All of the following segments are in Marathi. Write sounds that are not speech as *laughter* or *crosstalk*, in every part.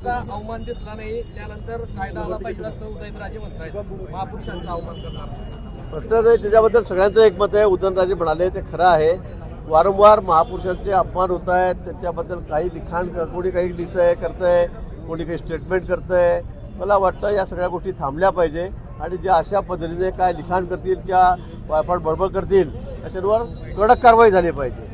अवमान दिसला नाही. त्यानंतर कायदा आला पाहिजे असं उदयनराजे म्हणतात महापुरुषांचा अवमान करणार प्रश्न त्याच्याबद्दल सगळ्यांचं एकमत आहे. उदयनराजे म्हणाले ते खरं आहे. वारंवार महापुरुषांचे अपमान होत आहेत. त्याच्याबद्दल काही लिखाण कोणी काही लिहितं आहे करतं आहे कोणी काही स्टेटमेंट करतं आहे मला वाटतं या सगळ्या गोष्टी थांबल्या पाहिजे. आणि ज्या अशा पद्धतीने काय लिखाण करतील किंवा वायफाट बडबड करतील त्याच्यावर कडक कारवाई झाली पाहिजे.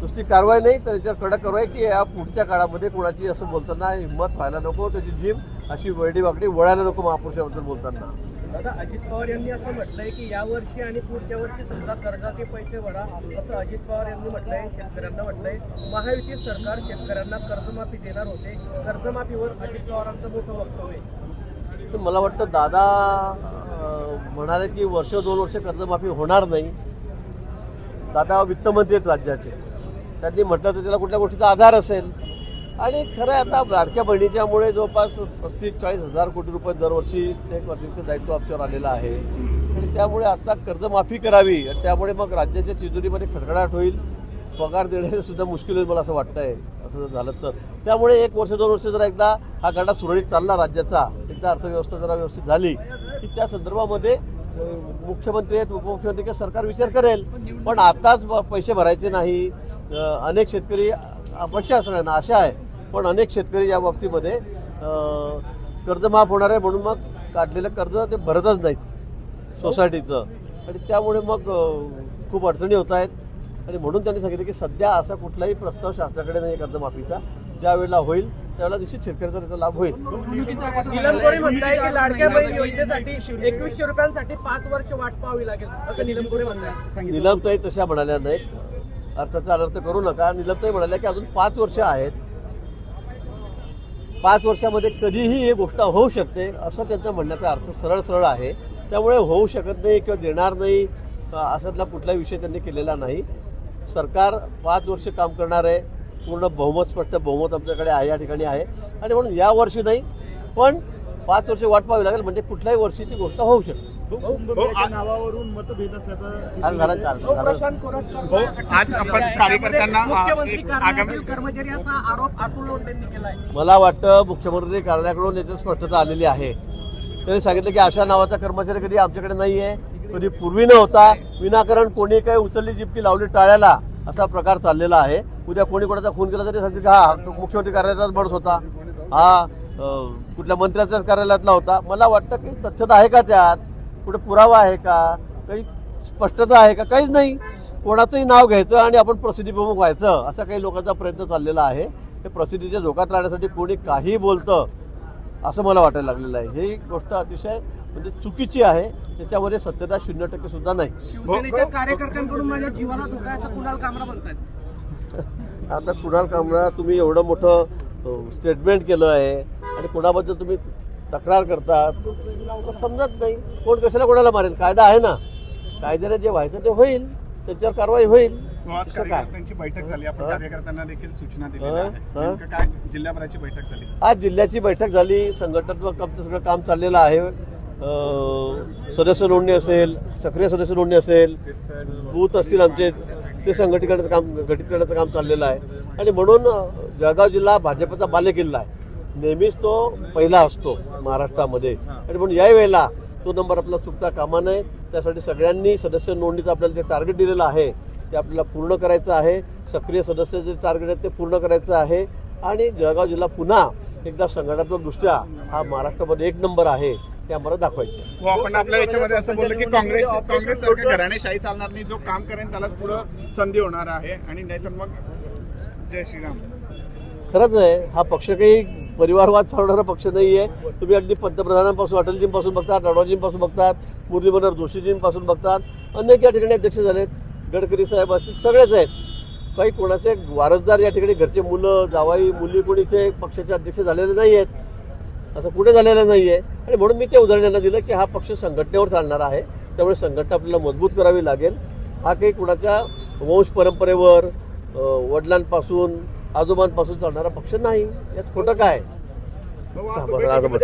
नुसती कारवाई नाही तर याच्यावर कडक कारवाई की या पुढच्या काळामध्ये कोणाची असं बोलताना हिंमत व्हायला नको त्याची जीभ अशी वेडी वाकडी वळायला नको महापुरुषाबद्दल बोलताना. दादा अजित पवार यांनी असं म्हटलंय की या वर्षी आणि पुढच्या वर्षी सुद्धा कर्जाचे पैसे भरा असं अजित पवार यांनी म्हटलंय शेतकऱ्यांना म्हटलंय. महायुती सरकार शेतकऱ्यांना कर्जमाफी देणार होते. कर्जमाफीवर अजित पवारांचं मोठं वक्तव्य मला वाटतं दादा म्हणाले की वर्ष दोन वर्ष कर्जमाफी होणार नाही. दादा वित्तमंत्री आहेत राज्याचे. त्यांनी म्हटलं तर त्याला कुठल्या गोष्टीचा आधार असेल. आणि खरं आता लाडक्या बहिणीच्यामुळे जवळपास पस्तीस चाळीस हजार कोटी रुपये दरवर्षी एक वर्षीचं दायित्व आमच्यावर आलेलं आहे. आणि त्यामुळे आता कर्जमाफी करावी आणि त्यामुळे मग राज्याच्या तिजोरीमध्ये खडखडाट होईल. पगार देणे सुद्धा मुश्किल होईल मला असं वाटतंय. असं जर झालं तर. त्यामुळे एक वर्ष दोन वर्ष जर एकदा हा गडा सुरळीत चालला राज्याचा एकदा अर्थव्यवस्था जरा व्यवस्थित झाली की त्या संदर्भामध्ये मुख्यमंत्री आहेत उपमुख्यमंत्री किंवा सरकार विचार करेल. पण आताच ब- पैसे भरायचे नाही. अनेक शेतकरी अपेक्षा सगळ्यांना आशा आहे पण अनेक शेतकरी या बाबतीमध्ये कर्ज माफ होणार आहे म्हणून मग काढलेलं कर्ज ते भरतच नाहीत सोसायटीचं. आणि त्यामुळे मग खूप अडचणी होत आहेत. आणि म्हणून त्यांनी सांगितलं की सध्या असा कुठलाही प्रस्ताव शासनाकडे नाही कर्जमाफीचा. ज्या वेळेला होईल त्यावेळेला निश्चित शेतकऱ्याचा त्याचा लाभ होईल. नीलम गोरे म्हणताय की लाडक्या बहीण योजनेसाठी एकवीसशे रुपयांसाठी पाच वर्ष वाट पाहावी लागेल. असं नीलम गोरे म्हणताय. निलमताई तशा म्हणाल्या नाहीत. अर्थाचा अनर्थ करू नका. निलंबताई म्हणाल्या की अजून पाच वर्ष आहेत. पाच वर्षामध्ये कधीही ही गोष्ट होऊ शकते असं त्यांचं म्हणण्याचा अर्थ सरळ सरळ आहे. त्यामुळे होऊ शकत नाही किंवा देणार नाही अ, अशातला कुठलाही विषय त्यांनी केलेला नाही. सरकार पाच वर्ष काम करणार आहे. पूर्ण बहुमत स्पष्ट बहुमत आमच्याकडे आहे या ठिकाणी आहे. आणि म्हणून या वर्षी नाही पण पाच वर्ष वाट पाहावी लागेल. म्हणजे कुठल्याही वर्षी ती गोष्ट होऊ शकते. कुंभमेळ्याच्या नावावरून मतभेद असल्याचं आज हो, आपण कार्यकर्त्यांना, आगामी- कर्मचारी असा आरोप अतुल लोंढेंनी केलाय. मला वाटतं मुख्यमंत्री कार्यालयाकडून याची स्पष्टता आलेली आहे. त्यांनी सांगितलं की अशा नावाचा कर्मचारी कधी आमच्याकडे नाही आहे कधी पूर्वी नव्हता. विनाकारण कोणी काही उचलली जिपकी लावली टाळ्याला असा प्रकार चाललेला आहे. उद्या कोणी कोणाचा खून केला तरी सांगतील की हा मुख्यमंत्री कार्यालयाचाच बडस होता. हा कुठल्या मंत्र्याच्याच कार्यालयातला होता. मला वाटतं की तथ्यता आहे का त्यात? कुठे पुरावा आहे का? काही स्पष्टता आहे का? काहीच नाही. कोणाचंही नाव घ्यायचं आणि आपण प्रसिद्धीप्रमुख व्हायचं असा काही लोकांचा प्रयत्न चाललेला आहे. हे प्रसिद्धीच्या धोक्यात राहण्यासाठी कोणी काही बोलतं असं मला वाटायला लागलेलं आहे. ही गोष्ट अतिशय म्हणजे चुकीची आहे. त्याच्यामध्ये सत्यता शून्य टक्के सुद्धा नाही. *laughs* आता कुणाल कामरा तुम्ही एवढं मोठं स्टेटमेंट केलं आहे आणि कोणाबद्दल तुम्ही तक्रार करतात. समजत नाही. कोण कशाला कोणाला मारेल? कायदा आहे ना. कायद्याने जे व्हायचं ते होईल. त्याच्यावर कारवाई होईल. आज कार्यकर्त्यांची बैठक झाली. आपण? कार्यकर्त्यांना देखील सूचना दिलेल्या? आहेत? नेमकं काय जिल्ह्याभराची बैठक झाली? आज जिल्ह्याची बैठक झाली. संघटनात्मक आमचं सगळं काम चाललेलं आहे. सदस्य नोंदणी असेल सक्रिय सदस्य नोंदणी असेल बूथ असतील आमचे ते संघटित करण्याचं काम गठीत करण्याचं काम चाललेलं आहे. आणि म्हणून जळगाव जिल्हा भाजपचा बालेकिल्ला आहे. नेहमीच तो पहिला असतो महाराष्ट्रामध्ये. आणि म्हणून याही वेळेला तो नंबर आपला चुकता कामा नये. त्यासाठी सगळ्यांनी सदस्य नोंदणीचं आपल्याला जे टार्गेट दिलेलं आहे ते आपल्याला पूर्ण करायचं आहे. सक्रिय सदस्य जे टार्गेट आहे ते पूर्ण करायचं आहे. आणि जळगाव जिल्हा पुन्हा एकदा संघटनात्मकदृष्ट्या हा महाराष्ट्रामध्ये एक नंबर आहे ते आम्हाला दाखवायचं. हो आपण आपल्या याच्यामध्ये असं बोललो की काँग्रेस काँग्रेस घराणेशाही चालणार नाही. जो काम करेन त्यालाच पुढं संधी होणार आहे. आणि नाहीतर मग जय श्रीराम. खरंच आहे हा पक्ष काही परिवारवाद चालवणारा पक्ष नाही आहे. तुम्ही अगदी पंतप्रधानांपासून अटलजींपासून बघतात अडवाणजींपासून बघतात मुरली मनोहर जोशीजींपासून बघतात. अनेक या ठिकाणी अध्यक्ष झालेत. गडकरी साहेब असतील सगळेच आहेत. काही कोणाचे वारसदार या ठिकाणी घरचे मुलं जावाई मुली कोणी इथे पक्षाचे अध्यक्ष झालेले नाही आहेत. असं कुठे झालेलं नाही आहे. आणि म्हणून मी ते उदाहरण यांना दिलं की हा पक्ष संघटनेवर चालणार आहे. त्यामुळे संघटना आपल्याला मजबूत करावी लागेल. हा काही कुणाच्या वंश परंपरेवर वडिलांपासून आजोबांपासून चालणारा पक्ष नाही. यात खोटं काय? भाऊ, आज बरं, आता बस.